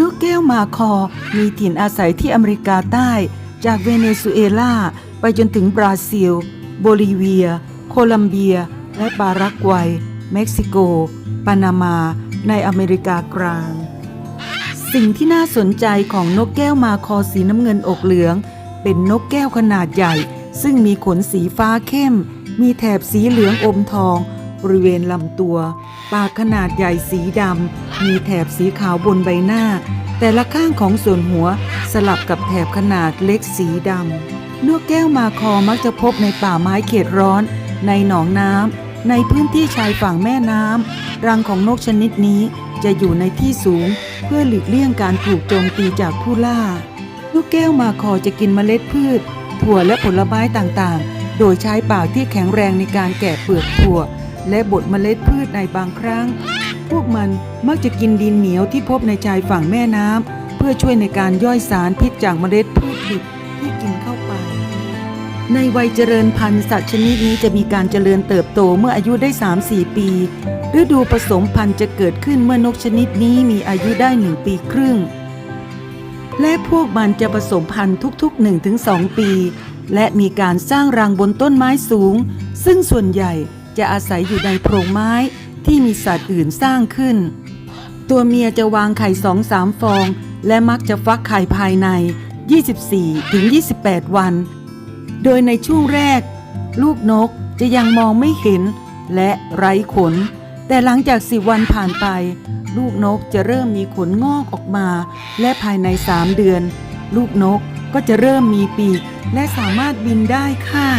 นกแก้วมาคอมีถิ่นอาศัยที่อเมริกาใต้ จากเวเนซุเอลาไปจนถึงบราซิล โบลิเวีย โคลัมเบีย และปารากวัย เม็กซิโก ปานามา ในอเมริกากลาง สิ่งที่น่าสนใจของนกแก้วมาคอสีน้ำเงินอกเหลือง เป็นนกแก้วขนาดใหญ่ ซึ่งมีขนสีฟ้าเข้ม มีแถบสีเหลืองอมทอง บริเวณลำตัว ปากขนาดใหญ่สีดำ มีแถบสีขาวบนใบหน้า แต่ละข้างของส่วนหัวสลับกับแถบขนาดเล็กสีดำนกแก้วมาคอมักจะพบในป่าไม้เขตร้อน ในหนองน้ำในพื้นที่ชายฝั่งแม่น้ำรังของนกชนิดนี้จะอยู่ในที่สูง เพื่อหลีกเลี่ยงการถูกโจมตีจากผู้ล่า นกแก้วมาคอจะกินเมล็ดพืช ถั่วและผลไม้ต่างๆ โดยใช้ปากที่แข็งแรงในการแกะเปลือกถั่ว และบดเมล็ดพืชในบางครั้ง พวกมันมักจะกินดินเหนียวที่พบในชายฝั่งแม่น้ำเพื่อช่วยในการย่อยสารพิษจากเมล็ดพืชดิบที่กินเข้าไป ในวัยเจริญพันธุ์สัตว์ชนิดนี้จะมีการเจริญเติบโตเมื่ออายุได้ 3-4 ปี ฤดูผสมพันธุ์จะเกิดขึ้นเมื่อนกชนิดนี้มีอายุได้1ปีครึ่ง และพวกมันจะผสมพันธุ์ทุกๆ 1-2 ปี และมีการสร้างรังบนต้นไม้สูง ซึ่งส่วนใหญ่ จะอาศัยอยู่ในโพรงไม้ที่มีสัตว์อื่นสร้างขึ้น ตัวเมียจะวางไข่สองสามฟอง และมักจะฟักไข่ภายใน 24-28 วัน โดยในช่วงแรก ลูกนกจะยังมองไม่เห็นและไร้ขน แต่หลังจากสิวันผ่านไป ลูกนกจะเริ่มมีขนงอกออกมา และภายในสามเดือน ลูกนกก็จะเริ่มมีปีก และสามารถบินได้ค่ะ